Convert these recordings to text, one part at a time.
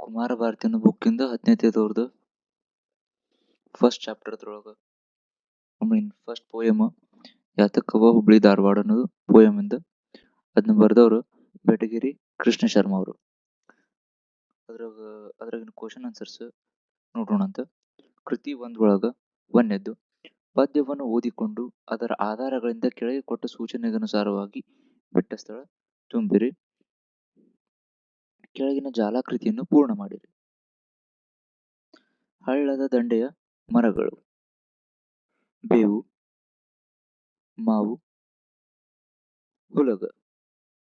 ಕುಮಾರ ಭಾರತಿ ಅನ್ನೋ ಬುಕ್ಕಿಂದ ಹತ್ತನೇತಿದವ್ರದ್ದು first chapter ಅದ್ರೊಳಗೆ mean first poem ಯಾತಕ್ಕವ ಹುಬ್ಳಿ, ಧಾರವಾಡ ಅನ್ನೋದು ಪೋಯಮ್ ಇಂದ. ಅದನ್ನ ಬರೆದವರು ಬೆಟಗಿರಿ ಕೃಷ್ಣ ಶರ್ಮ ಅವರು. ಅದ್ರಾಗ, ಅದ್ರಾಗಿನ ಕ್ವಶನ್ ಆನ್ಸರ್ಸ್ ನೋಡೋಣ ಅಂತ. ಕೃತಿ ಒಂದೊಳಗ ಒಂದನೇದ್ದು, ಪದ್ಯವನ್ನು ಓದಿಕೊಂಡು ಅದರ ಆಧಾರಗಳಿಂದ ಕೆಳಗೆ ಕೊಟ್ಟ ಸೂಚನೆಗನುಸಾರವಾಗಿ ಬಿಟ್ಟ ಸ್ಥಳ ತುಂಬಿರಿ. ಕೆಳಗಿನ ಜಾಲಾಕೃತಿಯನ್ನು ಪೂರ್ಣ ಮಾಡಿರಿ. ಹಳ್ಳದ ದಂಡೆಯ ಮರಗಳು. ಬೇವು, ಮಾವು, ಹುಲಗ.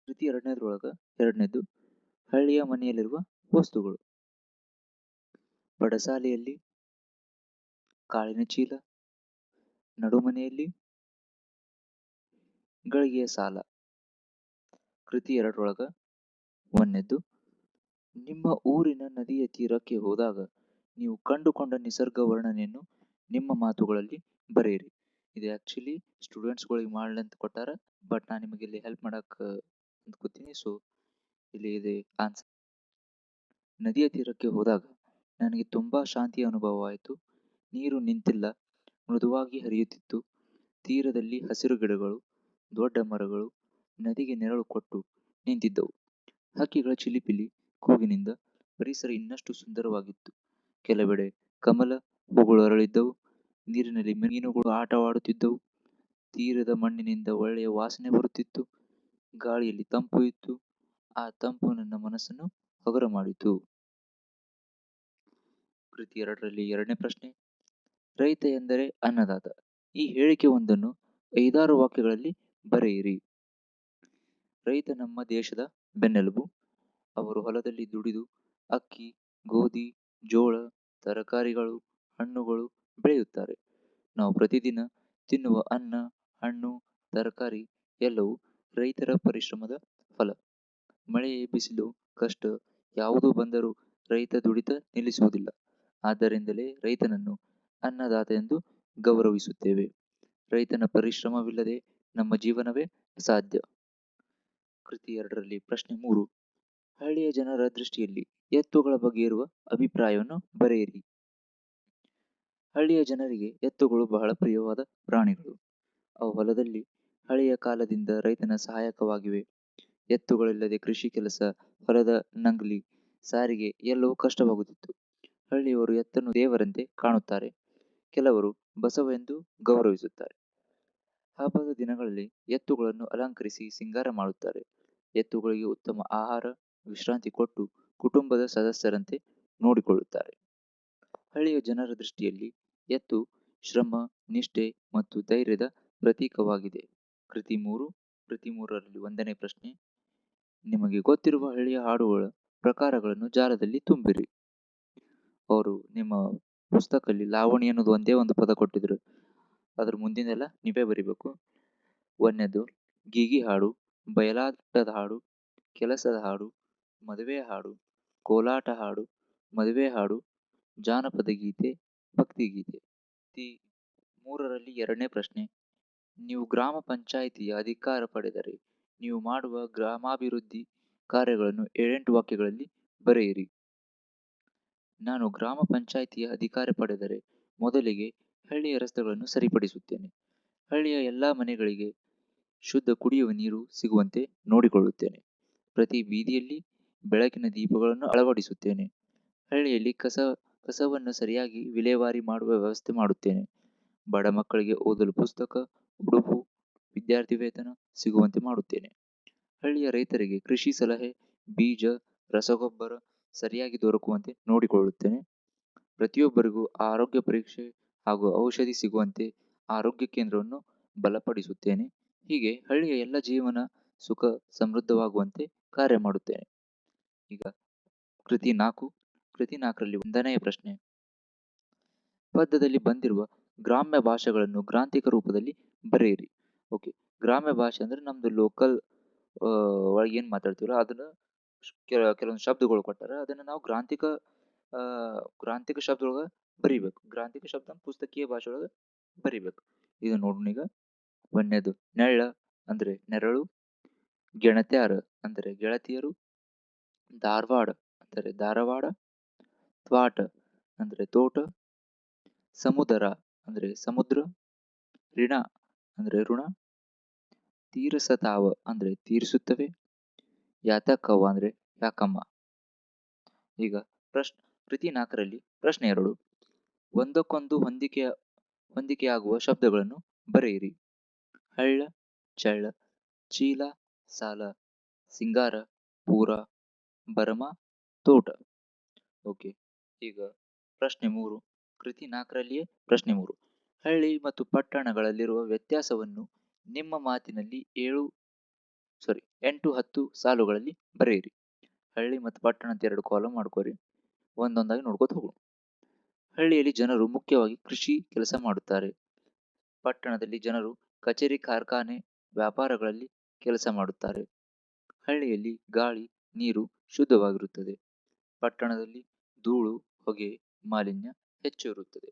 ಕೃತಿ ಎರಡನೇದ್ರೊಳಗ ಎರಡನೇದು ಹಳ್ಳಿಯ ಮನೆಯಲ್ಲಿರುವ ವಸ್ತುಗಳು. ಬಡಸಾಲೆಯಲ್ಲಿ ಕಾಳಿನ ಚೀಲ, ನಡುಮನೆಯಲ್ಲಿ ಗಳಿಗೆಯ ಸಾಲ. ಕೃತಿ ಎರಡರೊಳಗ ಒಂದನೇದ್ದು ನಿಮ್ಮ ಊರಿನ ನದಿಯ ತೀರಕ್ಕೆ ಹೋದಾಗ ನೀವು ಕಂಡುಕೊಂಡ ನಿಸರ್ಗ ವರ್ಣನೆಯನ್ನು ನಿಮ್ಮ ಮಾತುಗಳಲ್ಲಿ ಬರೆಯಿರಿ. ಇದು ಆ್ಯಕ್ಚುಲಿ ಸ್ಟೂಡೆಂಟ್ಸ್ಗಳಿಗೆ ಅಂತ ಕೊಟ್ಟಾರ ಬಟ್ ನಾನು ನಿಮಗೆ ಇಲ್ಲಿ ಹೆಲ್ಪ್ ಮಾಡಕ್ಕೆ ಅಂದ್ಕೋತೀನಿ ಸೊ ಇಲ್ಲಿ ಇದೆ ಆನ್ಸರ್ ನದಿಯ ತೀರಕ್ಕೆ ಹೋದಾಗ ನನಗೆ ತುಂಬ ಶಾಂತಿಯ ಅನುಭವವಾಯಿತು ನೀರು ನಿಂತಿಲ್ಲ, ಮೃದುವಾಗಿ ಹರಿಯುತ್ತಿತ್ತು. ತೀರದಲ್ಲಿ ಹಸಿರು ಗಿಡಗಳು, ದೊಡ್ಡ ಮರಗಳು, ನದಿಗೆ ನೆರಳು ಕೊಟ್ಟು ನಿಂತಿದ್ದವು. ಹಕ್ಕಿಗಳ ಚಿಲಿಪಿಲಿ ಕೂಗಿನಿಂದ ಪರಿಸರ ಇನ್ನಷ್ಟು ಸುಂದರವಾಗಿತ್ತು. ಕೆಲವೆಡೆ ಕಮಲ ಹೂಗಳು ಅರಳಿದ್ದವು, ನೀರಿನಲ್ಲಿ ಮೀನುಗಳು ಆಟವಾಡುತ್ತಿದ್ದವು, ತೀರದ ಮಣ್ಣಿನಿಂದ ಒಳ್ಳೆಯ ವಾಸನೆ ಬರುತ್ತಿತ್ತು, ಗಾಳಿಯಲ್ಲಿ ತಂಪು ಇತ್ತು, ಆ ತಂಪು ನನ್ನ ಮನಸ್ಸನ್ನು ಹಗುರ ಮಾಡಿತು. ಕೃತಿ ಎರಡರಲ್ಲಿ ಎರಡನೇ ಪ್ರಶ್ನೆ, ರೈತ ಎಂದರೆ ಅನ್ನದಾತ? ಈ ಹೇಳಿಕೆ ಒಂದನ್ನು ಐದಾರು ವಾಕ್ಯಗಳಲ್ಲಿ ಬರೆಯಿರಿ. ರೈತ ನಮ್ಮ ದೇಶದ ಬೆನ್ನೆಲುಬು ಅವರು ಹೊಲದಲ್ಲಿ ದುಡಿದು ಅಕ್ಕಿ, ಗೋಧಿ, ಜೋಳ, ತರಕಾರಿಗಳು, ಹಣ್ಣುಗಳು ಬೆಳೆಯುತ್ತಾರೆ. ನಾವು ಪ್ರತಿದಿನ ತಿನ್ನುವ ಅನ್ನ, ಹಣ್ಣು, ತರಕಾರಿ ಎಲ್ಲವೂ ರೈತರ ಪರಿಶ್ರಮದ ಫಲ. ಮಳೆ ಬಿಸಿಲು, ಕಷ್ಟ ಯಾವುದು ಬಂದರೂ ರೈತ ದುಡಿತ ನಿಲ್ಲಿಸುವುದಿಲ್ಲ. ಆದ್ದರಿಂದಲೇ ರೈತನನ್ನು ಅನ್ನದಾತ ಎಂದು ಗೌರವಿಸುತ್ತೇವೆ. ರೈತನ ಪರಿಶ್ರಮವಿಲ್ಲದೆ ನಮ್ಮ ಜೀವನವೇ ಅಸಾಧ್ಯ. ಕೃತಿ ಎರಡರಲ್ಲಿ ಪ್ರಶ್ನೆ ಮೂರು. ಹಳ್ಳಿಯ ಜನರ ದೃಷ್ಟಿಯಲ್ಲಿ ಎತ್ತುಗಳ ಬಗ್ಗೆ ಇರುವ ಅಭಿಪ್ರಾಯವನ್ನು ಬರೆಯಿರಿ. ಹಳ್ಳಿಯ ಜನರಿಗೆ ಎತ್ತುಗಳು ಬಹಳ ಪ್ರಿಯವಾದ ಪ್ರಾಣಿಗಳು. ಅವು ಹೊಲದಲ್ಲಿ ಹಳೆಯ ಕಾಲದಿಂದ ರೈತನ ಸಹಾಯಕವಾಗಿವೆ. ಎತ್ತುಗಳಿಲ್ಲದೆ ಕೃಷಿ ಕೆಲಸ, ಹೊಲದ ನಂಗ್ಲಿ, ಸಾರಿಗೆ ಎಲ್ಲವೂ ಕಷ್ಟವಾಗುತ್ತಿತ್ತು. ಹಳ್ಳಿಯವರು ಎತ್ತನ್ನು ದೇವರಂತೆ ಕಾಣುತ್ತಾರೆ. ಕೆಲವರು ಬಸವ ಎಂದು ಗೌರವಿಸುತ್ತಾರೆ. ಹಬ್ಬದ ದಿನಗಳಲ್ಲಿ ಎತ್ತುಗಳನ್ನು ಅಲಂಕರಿಸಿ ಸಿಂಗಾರ ಮಾಡುತ್ತಾರೆ. ಎತ್ತುಗಳಿಗೆ ಉತ್ತಮ ಆಹಾರ ವಿಶ್ರಾಂತಿ ಕೊಟ್ಟು ಕುಟುಂಬದ ಸದಸ್ಯರಂತೆ ನೋಡಿಕೊಳ್ಳುತ್ತಾರೆ. ಹಳ್ಳಿಯ ಜನರ ದೃಷ್ಟಿಯಲ್ಲಿ ಎತ್ತು, ಶ್ರಮ, ನಿಷ್ಠೆ ಮತ್ತು ಧೈರ್ಯದ ಪ್ರತೀಕವಾಗಿದೆ. ಕೃತಿ ಮೂರು, ಕೃತಿ ಮೂರರಲ್ಲಿ ಒಂದನೇ ಪ್ರಶ್ನೆ, ನಿಮಗೆ ಗೊತ್ತಿರುವ ಹಳ್ಳಿಯ ಹಾಡುಗಳ ಪ್ರಕಾರಗಳನ್ನು ಜಾಲದಲ್ಲಿ ತುಂಬಿರಿ. ಅವರು ನಿಮ್ಮ ಪುಸ್ತಕದಲ್ಲಿ ಲಾವಣಿ ಅನ್ನೋದು ಒಂದೇ ಒಂದು ಪದ ಕೊಟ್ಟಿದ್ರು. ಅದ್ರ ಮುಂದಿನೆಲ್ಲ ನೀವೇ ಬರಿಬೇಕು. ಒಂದನೇದು, ಗೀಗಿ ಹಾಡು, ಬಯಲಾಟದ ಹಾಡು, ಕೆಲಸದ ಹಾಡು ಮದುವೆ ಹಾಡು, ಕೋಲಾಟ ಹಾಡು, ಮದುವೆ ಹಾಡು, ಜಾನಪದ ಗೀತೆ ಭಕ್ತಿಗೀತೆ ತಿ ಮೂರರಲ್ಲಿ ಎರಡನೇ ಪ್ರಶ್ನೆ. ನೀವು ಗ್ರಾಮ ಪಂಚಾಯಿತಿಯ ಅಧಿಕಾರ ಪಡೆದರೆ ನೀವು ಮಾಡುವ ಗ್ರಾಮಾಭಿವೃದ್ಧಿ ಕಾರ್ಯಗಳನ್ನು ಏಳೆಂಟು ವಾಕ್ಯಗಳಲ್ಲಿ ಬರೆಯಿರಿ. ನಾನು ಗ್ರಾಮ ಪಂಚಾಯಿತಿಯ ಅಧಿಕಾರ ಪಡೆದರೆ ಮೊದಲಿಗೆ ಹಳ್ಳಿಯ ರಸ್ತೆಗಳನ್ನು ಸರಿಪಡಿಸುತ್ತೇನೆ. ಹಳ್ಳಿಯ ಎಲ್ಲ ಮನೆಗಳಿಗೆ ಶುದ್ಧ ಕುಡಿಯುವ ನೀರು ಸಿಗುವಂತೆ ನೋಡಿಕೊಳ್ಳುತ್ತೇನೆ. ಪ್ರತಿ ಬೀದಿಯಲ್ಲಿ ಬೆಳಕಿನ ದೀಪಗಳನ್ನು ಅಳವಡಿಸುತ್ತೇನೆ. ಹಳ್ಳಿಯಲ್ಲಿ ಕಸ, ಕಸವನ್ನು ಸರಿಯಾಗಿ ವಿಲೇವಾರಿ ಮಾಡುವ ವ್ಯವಸ್ಥೆ ಮಾಡುತ್ತೇನೆ. ಬಡ ಮಕ್ಕಳಿಗೆ ಓದಲು ಪುಸ್ತಕ, ಉಡುಪು, ವಿದ್ಯಾರ್ಥಿ ವೇತನ ಸಿಗುವಂತೆ ಮಾಡುತ್ತೇನೆ. ಹಳ್ಳಿಯ ರೈತರಿಗೆ ಕೃಷಿ ಸಲಹೆ, ಬೀಜ, ರಸಗೊಬ್ಬರ ಸರಿಯಾಗಿ ದೊರಕುವಂತೆ ನೋಡಿಕೊಳ್ಳುತ್ತೇನೆ. ಪ್ರತಿಯೊಬ್ಬರಿಗೂ ಆರೋಗ್ಯ ಪರೀಕ್ಷೆ ಹಾಗೂ ಔಷಧಿ ಸಿಗುವಂತೆ ಆರೋಗ್ಯ ಕೇಂದ್ರವನ್ನು ಬಲಪಡಿಸುತ್ತೇನೆ. ಹೀಗೆ ಹಳ್ಳಿಯ ಎಲ್ಲ ಜೀವನ ಸುಖ, ಸಮೃದ್ಧವಾಗುವಂತೆ ಕಾರ್ಯ ಮಾಡುತ್ತೇನೆ. ಈಗ ಕೃತಿ ನಾಲ್ಕು ಕೃತಿ ನಾಲ್ಕರಲ್ಲಿ ಒಂದನೆಯ ಪ್ರಶ್ನೆ. ಪದ್ಯದಲ್ಲಿ ಬಂದಿರುವ ಗ್ರಾಮ್ಯ ಭಾಷೆಗಳನ್ನು ಗ್ರಾಂಥಿಕ ರೂಪದಲ್ಲಿ ಬರೆಯಿರಿ. ಓಕೆ ಗ್ರಾಮ್ಯ ಭಾಷೆ ಅಂದ್ರೆ ನಮ್ದು ಲೋಕಲ್ ಒಳಗೆ ಏನು ಮಾತಾಡ್ತೀವಲ್ಲ, ಅದನ್ನ ಕೆಲವೊಂದು ಶಬ್ದಗಳು ಕೊಟ್ಟಾರ, ಅದನ್ನು ನಾವು ಗ್ರಾಂಥಿಕ ಗ್ರಾಂಥಿಕ ಶಬ್ದದೊಳಗೆ ಬರಿಬೇಕು. ಗ್ರಾಂಥಿಕ ಶಬ್ದ ಪುಸ್ತಕೀಯ ಭಾಷೆ ಒಳಗೆ ಬರಿಬೇಕು. ಇದು ನೋಡೋಣ ಈಗ. ಒಂದನೇದು ನೆಳ್ಳ ಅಂದರೆ ನೆರಳು, ಗೆಣತ್ಯಾರ ಅಂದರೆ ಗೆಳತಿಯರು ಧಾರವಾಡ ಅಂದರೆ ಧಾರವಾಡ, ತ್ವಾಟ ಅಂದರೆ ತೋಟ, ಸಮುದರ ಅಂದರೆ ಸಮುದ್ರ ಋಣ ಅಂದರೆ ಋಣ, ತೀರಸತಾವ ಅಂದರೆ ತೀರಿಸುತ್ತವೆ ಯಾತಕವ ಅಂದರೆ ಯಾಕಮ್ಮ. ಈಗ ಪ್ರಶ್ನೆ ಕೃತಿ ನಾಲ್ಕರಲ್ಲಿ ಪ್ರಶ್ನೆ ಎರಡು. ಒಂದಕ್ಕೊಂದು ಹೊಂದಿಕೆಯ, ಹೊಂದಿಕೆಯಾಗುವ ಶಬ್ದಗಳನ್ನು ಬರೆಯಿರಿ. ಹಳ್ಳ, ಚಳ್ಳ, ಚೀಲ, ಸಾಲ, ಸಿಂಗಾರ, ಪೂರ. ಬರಮ ತೋಟ. ಓಕೆ, ಈಗ ಪ್ರಶ್ನೆ ಮೂರು. ಕೃತಿ ನಾಲ್ಕರಲ್ಲಿಯೇ ಪ್ರಶ್ನೆ ಮೂರು. ಹಳ್ಳಿ ಮತ್ತು ಪಟ್ಟಣಗಳಲ್ಲಿರುವ ವ್ಯತ್ಯಾಸವನ್ನು ನಿಮ್ಮ ಮಾತಿನಲ್ಲಿ ಏಳು ಸಾರಿ ಎಂಟು, ಹತ್ತು ಸಾಲುಗಳಲ್ಲಿ ಬರೆಯಿರಿ. ಹಳ್ಳಿ ಮತ್ತು ಪಟ್ಟಣ ಅಂತ ಎರಡು ಕಾಲಮ್ ಮಾಡ್ಕೋರಿ. ಒಂದೊಂದಾಗಿ ನೋಡ್ಕೋತ ಹೋಗೋಣ. ಹಳ್ಳಿಯಲ್ಲಿ ಜನರು ಮುಖ್ಯವಾಗಿ ಕೃಷಿ ಕೆಲಸ ಮಾಡುತ್ತಾರೆ. ಪಟ್ಟಣದಲ್ಲಿ ಜನರು ಕಚೇರಿ, ಕಾರ್ಖಾನೆ, ವ್ಯಾಪಾರಗಳಲ್ಲಿ ಕೆಲಸ ಮಾಡುತ್ತಾರೆ. ಹಳ್ಳಿಯಲ್ಲಿ ಗಾಳಿ ನೀರು ಶುದ್ಧವಾಗಿರುತ್ತದೆ. ಪಟ್ಟಣದಲ್ಲಿ ಧೂಳು, ಹೊಗೆ, ಮಾಲಿನ್ಯ ಹೆಚ್ಚು ಇರುತ್ತದೆ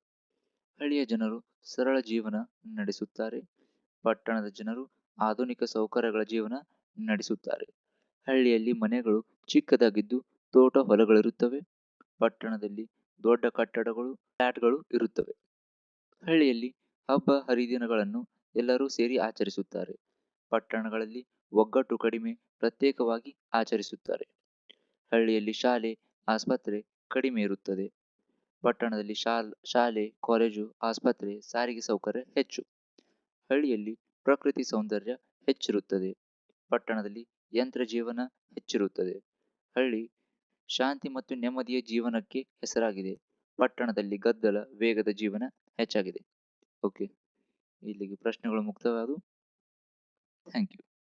ಹಳ್ಳಿಯ ಜನರು ಸರಳ ಜೀವನ ನಡೆಸುತ್ತಾರೆ. ಪಟ್ಟಣದ ಜನರು ಆಧುನಿಕ ಸೌಕರ್ಯಗಳ ಜೀವನ ನಡೆಸುತ್ತಾರೆ. ಹಳ್ಳಿಯಲ್ಲಿ ಮನೆಗಳು ಚಿಕ್ಕದಾಗಿದ್ದು ತೋಟ ಹೊಲಗಳಿರುತ್ತವೆ. ಪಟ್ಟಣದಲ್ಲಿ ದೊಡ್ಡ ಕಟ್ಟಡಗಳು, ಫ್ಲಾಟ್ಗಳು ಇರುತ್ತವೆ. ಹಳ್ಳಿಯಲ್ಲಿ ಹಬ್ಬ ಹರಿದಿನಗಳನ್ನು ಎಲ್ಲರೂ ಸೇರಿ ಆಚರಿಸುತ್ತಾರೆ. ಪಟ್ಟಣಗಳಲ್ಲಿ ಒಗ್ಗಟ್ಟು ಕಡಿಮೆ ಪ್ರತ್ಯೇಕವಾಗಿ ಆಚರಿಸುತ್ತಾರೆ. ಹಳ್ಳಿಯಲ್ಲಿ ಶಾಲೆ, ಆಸ್ಪತ್ರೆ ಕಡಿಮೆ ಇರುತ್ತದೆ. ಪಟ್ಟಣದಲ್ಲಿ ಶಾಲ್, ಶಾಲೆ, ಕಾಲೇಜು, ಆಸ್ಪತ್ರೆ ಸಾರಿಗೆ ಸೌಕರ್ಯ ಹೆಚ್ಚು. ಹಳ್ಳಿಯಲ್ಲಿ ಪ್ರಕೃತಿ ಸೌಂದರ್ಯ ಹೆಚ್ಚಿರುತ್ತದೆ. ಪಟ್ಟಣದಲ್ಲಿ ಯಂತ್ರ ಜೀವನ ಹೆಚ್ಚಿರುತ್ತದೆ. ಹಳ್ಳಿ ಶಾಂತಿ ಮತ್ತು ನೆಮ್ಮದಿಯ ಜೀವನಕ್ಕೆ ಹೆಸರಾಗಿದೆ. ಪಟ್ಟಣದಲ್ಲಿ ಗದ್ದಲ ವೇಗದ ಜೀವನ ಹೆಚ್ಚಾಗಿದೆ. ಓಕೆ ಇಲ್ಲಿಗೆ ಪ್ರಶ್ನೆಗಳು ಮುಕ್ತವಾದವು. Thank you